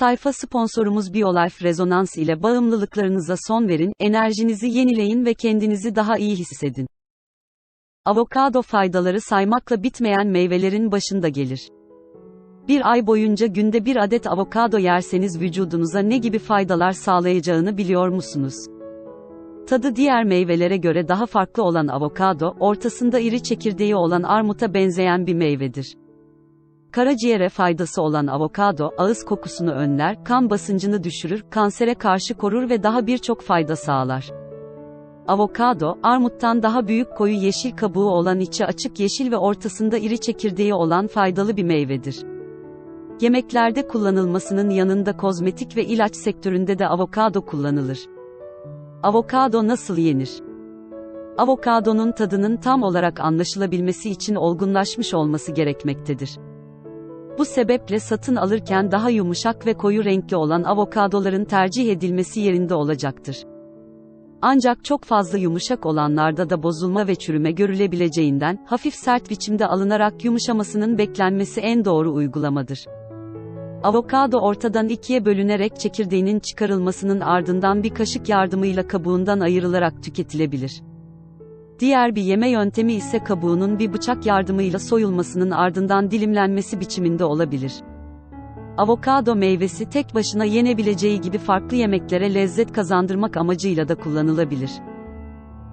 Sayfa sponsorumuz BioLife Rezonans ile bağımlılıklarınıza son verin, enerjinizi yenileyin ve kendinizi daha iyi hissedin. Avokado faydaları saymakla bitmeyen meyvelerin başında gelir. Bir ay boyunca günde bir adet avokado yerseniz vücudunuza ne gibi faydalar sağlayacağını biliyor musunuz? Tadı diğer meyvelere göre daha farklı olan avokado, ortasında iri çekirdeği olan armuta benzeyen bir meyvedir. Karaciğere faydası olan avokado, ağız kokusunu önler, kan basıncını düşürür, kansere karşı korur ve daha birçok fayda sağlar. Avokado, armuttan daha büyük koyu yeşil kabuğu olan içi açık yeşil ve ortasında iri çekirdeği olan faydalı bir meyvedir. Yemeklerde kullanılmasının yanında kozmetik ve ilaç sektöründe de avokado kullanılır. Avokado nasıl yenir? Avokadonun tadının tam olarak anlaşılabilmesi için olgunlaşmış olması gerekmektedir. Bu sebeple satın alırken daha yumuşak ve koyu renkli olan avokadoların tercih edilmesi yerinde olacaktır. Ancak çok fazla yumuşak olanlarda da bozulma ve çürüme görülebileceğinden, hafif sert biçimde alınarak yumuşamasının beklenmesi en doğru uygulamadır. Avokado ortadan ikiye bölünerek çekirdeğinin çıkarılmasının ardından bir kaşık yardımıyla kabuğundan ayrılarak tüketilebilir. Diğer bir yeme yöntemi ise kabuğunun bir bıçak yardımıyla soyulmasının ardından dilimlenmesi biçiminde olabilir. Avokado meyvesi tek başına yenebileceği gibi farklı yemeklere lezzet kazandırmak amacıyla da kullanılabilir.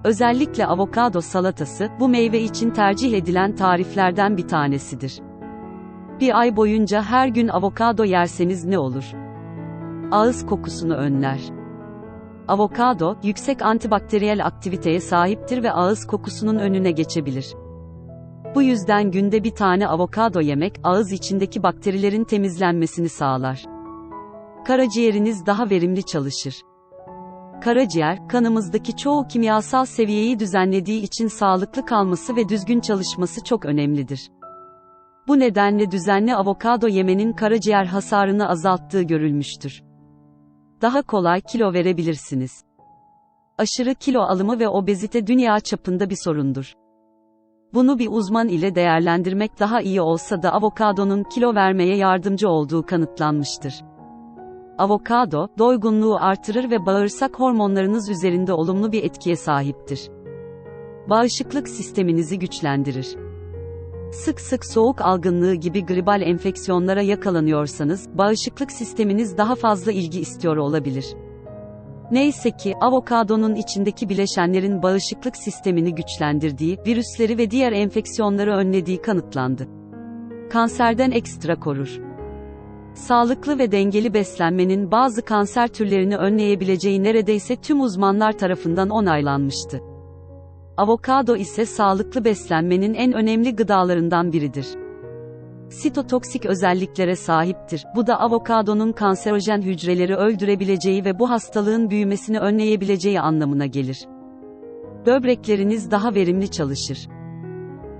Özellikle avokado salatası, bu meyve için tercih edilen tariflerden bir tanesidir. Bir ay boyunca her gün avokado yerseniz ne olur? Ağız kokusunu önler. Avokado, yüksek antibakteriyel aktiviteye sahiptir ve ağız kokusunun önüne geçebilir. Bu yüzden günde bir tane avokado yemek, ağız içindeki bakterilerin temizlenmesini sağlar. Karaciğeriniz daha verimli çalışır. Karaciğer, kanımızdaki çoğu kimyasal seviyeyi düzenlediği için sağlıklı kalması ve düzgün çalışması çok önemlidir. Bu nedenle düzenli avokado yemenin karaciğer hasarını azalttığı görülmüştür. Daha kolay kilo verebilirsiniz. Aşırı kilo alımı ve obezite dünya çapında bir sorundur. Bunu bir uzman ile değerlendirmek daha iyi olsa da avokadonun kilo vermeye yardımcı olduğu kanıtlanmıştır. Avokado, doygunluğu artırır ve bağırsak hormonlarınız üzerinde olumlu bir etkiye sahiptir. Bağışıklık sisteminizi güçlendirir. Sık sık soğuk algınlığı gibi gribal enfeksiyonlara yakalanıyorsanız, bağışıklık sisteminiz daha fazla ilgi istiyor olabilir. Neyse ki, avokadonun içindeki bileşenlerin bağışıklık sistemini güçlendirdiği, virüsleri ve diğer enfeksiyonları önlediği kanıtlandı. Kanserden ekstra korur. Sağlıklı ve dengeli beslenmenin bazı kanser türlerini önleyebileceği neredeyse tüm uzmanlar tarafından onaylanmıştı. Avokado ise sağlıklı beslenmenin en önemli gıdalarından biridir. Sitotoksik özelliklere sahiptir. Bu da avokadonun kanserojen hücreleri öldürebileceği ve bu hastalığın büyümesini önleyebileceği anlamına gelir. Böbrekleriniz daha verimli çalışır.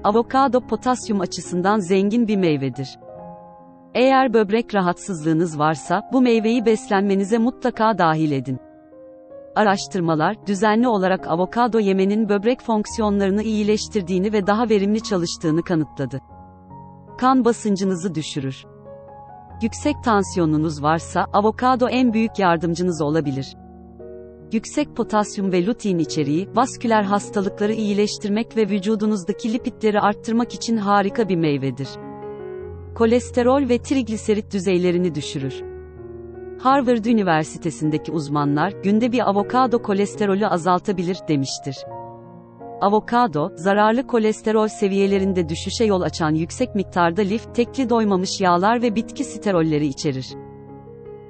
Avokado potasyum açısından zengin bir meyvedir. Eğer böbrek rahatsızlığınız varsa, bu meyveyi beslenmenize mutlaka dahil edin. Araştırmalar, düzenli olarak avokado yemenin böbrek fonksiyonlarını iyileştirdiğini ve daha verimli çalıştığını kanıtladı. Kan basıncınızı düşürür. Yüksek tansiyonunuz varsa, avokado en büyük yardımcınız olabilir. Yüksek potasyum ve lutein içeriği, vasküler hastalıkları iyileştirmek ve vücudunuzdaki lipidleri arttırmak için harika bir meyvedir. Kolesterol ve trigliserit düzeylerini düşürür. Harvard Üniversitesi'ndeki uzmanlar, günde bir avokado kolesterolü azaltabilir, demiştir. Avokado, zararlı kolesterol seviyelerinde düşüşe yol açan yüksek miktarda lif, tekli doymamış yağlar ve bitki sterolleri içerir.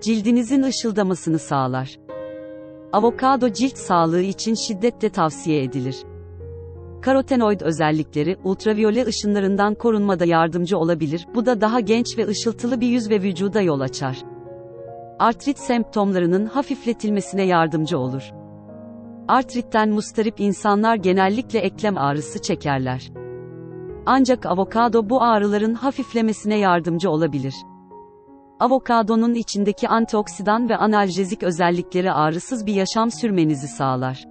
Cildinizin ışıldamasını sağlar. Avokado cilt sağlığı için şiddetle tavsiye edilir. Karotenoid özellikleri, ultraviyole ışınlarından korunmada yardımcı olabilir, bu da daha genç ve ışıltılı bir yüz ve vücuda yol açar. Artrit semptomlarının hafifletilmesine yardımcı olur. Artritten mustarip insanlar genellikle eklem ağrısı çekerler. Ancak avokado bu ağrıların hafiflemesine yardımcı olabilir. Avokadonun içindeki antioksidan ve analjezik özellikleri ağrısız bir yaşam sürmenizi sağlar.